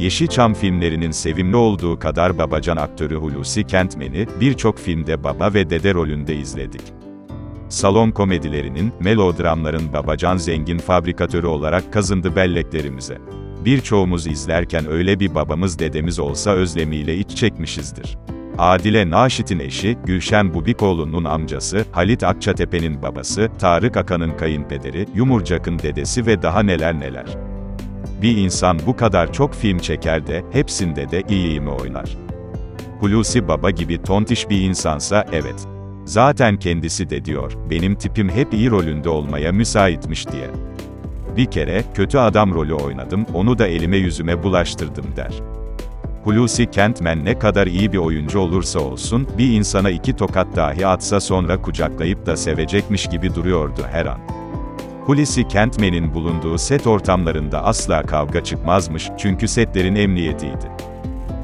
Yeşilçam filmlerinin sevimli olduğu kadar babacan aktörü Hulusi Kentmen'i, birçok filmde baba ve dede rolünde izledik. Salon komedilerinin, melodramların babacan zengin fabrikatörü olarak kazındı belleklerimize. Birçoğumuz izlerken öyle bir babamız dedemiz olsa özlemiyle iç çekmişizdir. Adile Naşit'in eşi, Gülşen Bubikoğlu'nun amcası, Halit Akçatepe'nin babası, Tarık Akan'ın kayınpederi, Yumurcak'ın dedesi ve daha neler neler. Bir insan bu kadar çok film çeker de, hepsinde de iyi mi oynar? Hulusi Baba gibi tontiş bir insansa, evet. Zaten kendisi de diyor, benim tipim hep iyi rolünde olmaya müsaitmiş diye. Bir kere, kötü adam rolü oynadım, onu da elime yüzüme bulaştırdım der. Hulusi Kentmen ne kadar iyi bir oyuncu olursa olsun, bir insana iki tokat dahi atsa sonra kucaklayıp da sevecekmiş gibi duruyordu her an. Hulusi Kentmen'in bulunduğu set ortamlarında asla kavga çıkmazmış, çünkü setlerin emniyetiydi.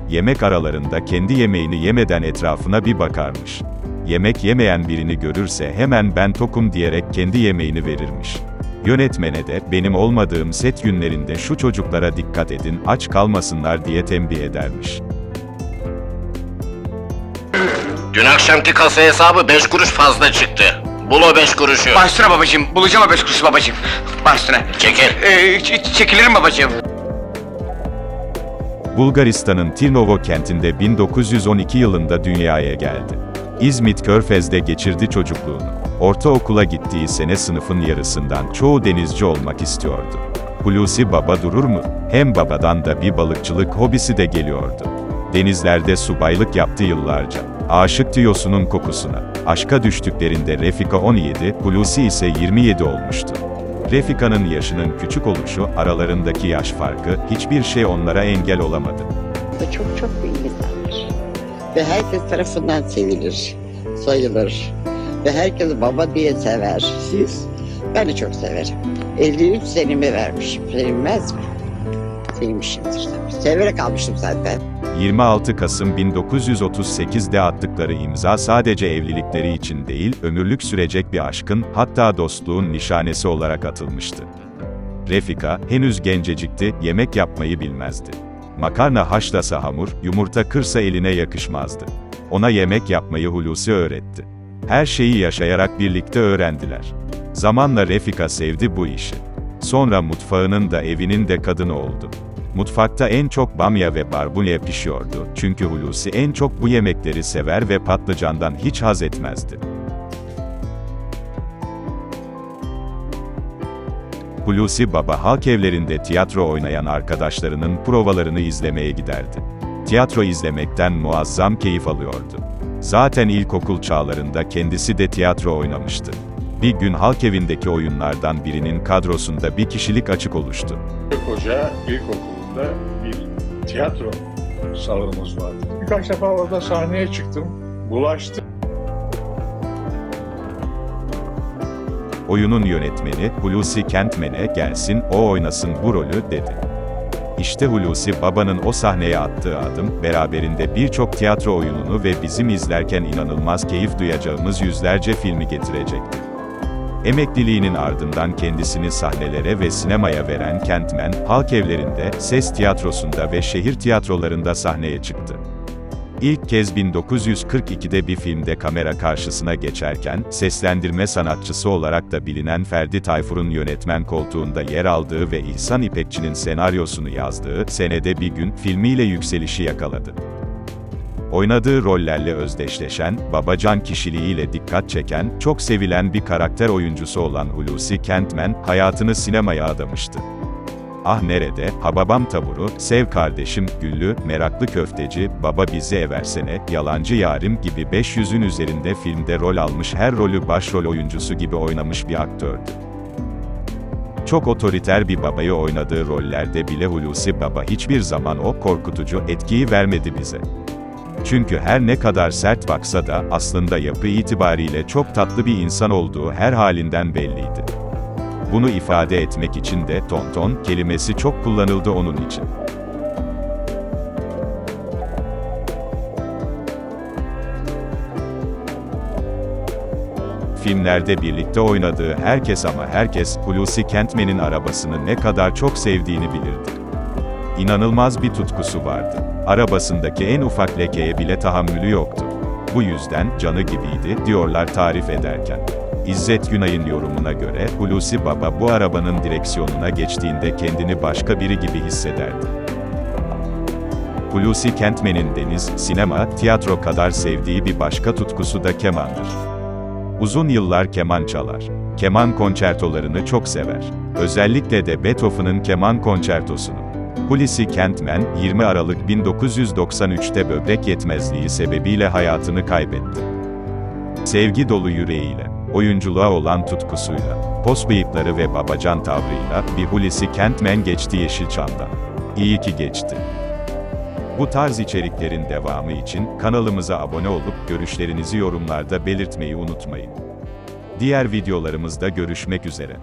Yemek aralarında kendi yemeğini yemeden etrafına bir bakarmış. Yemek yemeyen birini görürse hemen ben tokum diyerek kendi yemeğini verirmiş. Yönetmene de, benim olmadığım set günlerinde şu çocuklara dikkat edin, aç kalmasınlar diye tembih edermiş. Dün akşamki kasa hesabı 5 kuruş fazla çıktı. Bul o 5 kuruşu. Başüstüne babacığım. Bulacağım o beş kuruşu babacığım. Başüstüne. Çekil. Ee, çekilirim babacığım. Bulgaristan'ın Tirnovo kentinde 1912 yılında dünyaya geldi. İzmit Körfez'de geçirdi çocukluğunu. Ortaokula gittiği sene sınıfın yarısından çoğu denizci olmak istiyordu. Hulusi Baba durur mu? Hem babadan da bir balıkçılık hobisi de geliyordu. Denizlerde subaylık yaptı yıllarca. Aşıktı yosunun kokusuna. Aşka düştüklerinde Refika 17, Hulusi ise 27 olmuştu. Refika'nın yaşının küçük oluşu, aralarındaki yaş farkı, hiçbir şey onlara engel olamadı. çok çok insanlar. Ve herkes tarafından sevilir, sayılır. Ve herkes baba diye sever. Siz? Ben de çok severim. 53 senemi vermişim. Sevilmez mi? Sevmişimdir tabii. Severek almıştım zaten. 26 Kasım 1938'de attıkları imza sadece evlilikleri için değil, ömürlük sürecek bir aşkın, hatta dostluğun nişanesi olarak atılmıştı. Refika, henüz gencecikti, yemek yapmayı bilmezdi. Makarna haşlasa hamur, yumurta kırsa eline yakışmazdı. Ona yemek yapmayı Hulusi öğretti. Her şeyi yaşayarak birlikte öğrendiler. Zamanla Refika sevdi bu işi. Sonra mutfağının da evinin de kadını oldu. Mutfakta en çok bamya ve barbunya pişiyordu, çünkü Hulusi en çok bu yemekleri sever ve patlıcandan hiç haz etmezdi. Hulusi Baba halk evlerinde tiyatro oynayan arkadaşlarının provalarını izlemeye giderdi. Tiyatro izlemekten muazzam keyif alıyordu. Zaten ilkokul çağlarında kendisi de tiyatro oynamıştı. Bir gün halk evindeki oyunlardan birinin kadrosunda bir kişilik açık oluştu. Koca İlkokulu'nda bir tiyatro salonumuz vardı. Birkaç defa orada sahneye çıktım. Bulaştı. Oyunun yönetmeni, Hulusi Kentmen'e gelsin, o oynasın bu rolü, dedi. İşte Hulusi Baba'nın o sahneye attığı adım, beraberinde birçok tiyatro oyununu ve bizim izlerken inanılmaz keyif duyacağımız yüzlerce filmi getirecekti. Emekliliğinin ardından kendisini sahnelere ve sinemaya veren Kentmen, halk evlerinde, ses tiyatrosunda ve şehir tiyatrolarında sahneye çıktı. İlk kez 1942'de bir filmde kamera karşısına geçerken, seslendirme sanatçısı olarak da bilinen Ferdi Tayfur'un yönetmen koltuğunda yer aldığı ve İhsan İpekçi'nin senaryosunu yazdığı Senede Bir Gün filmiyle yükselişi yakaladı. Oynadığı rollerle özdeşleşen, babacan kişiliğiyle dikkat çeken, çok sevilen bir karakter oyuncusu olan Hulusi Kentmen, hayatını sinemaya adamıştı. Ah Nerede, Hababam Taburu, Sev Kardeşim, Güllü, Meraklı Köfteci, Baba Bizi Eversene, Yalancı Yarim gibi 500'ün üzerinde filmde rol almış her rolü başrol oyuncusu gibi oynamış bir aktördü. Çok otoriter bir babayı oynadığı rollerde bile Hulusi Baba hiçbir zaman o korkutucu etkiyi vermedi bize. Çünkü her ne kadar sert baksa da aslında yapı itibariyle çok tatlı bir insan olduğu her halinden belliydi. Bunu ifade etmek için de tonton kelimesi çok kullanıldı onun için. Filmlerde birlikte oynadığı herkes ama herkes Hulusi Kentmen'in arabasını ne kadar çok sevdiğini bilirdi. İnanılmaz bir tutkusu vardı. Arabasındaki en ufak lekeye bile tahammülü yoktu. Bu yüzden canı gibiydi, diyorlar tarif ederken. İzzet Günay'ın yorumuna göre, Hulusi Baba bu arabanın direksiyonuna geçtiğinde kendini başka biri gibi hissederdi. Hulusi Kentmen'in deniz, sinema, tiyatro kadar sevdiği bir başka tutkusu da kemandır. Uzun yıllar keman çalar. Keman konçertolarını çok sever. Özellikle de Beethoven'ın keman konçertosunu. Hulusi Kentmen, 20 Aralık 1993'te böbrek yetmezliği sebebiyle hayatını kaybetti. Sevgi dolu yüreğiyle, oyunculuğa olan tutkusuyla, pos bıyıkları ve babacan tavrıyla bir Hulusi Kentmen geçti Yeşilçam'dan. İyi ki geçti. Bu tarz içeriklerin devamı için kanalımıza abone olup görüşlerinizi yorumlarda belirtmeyi unutmayın. Diğer videolarımızda görüşmek üzere.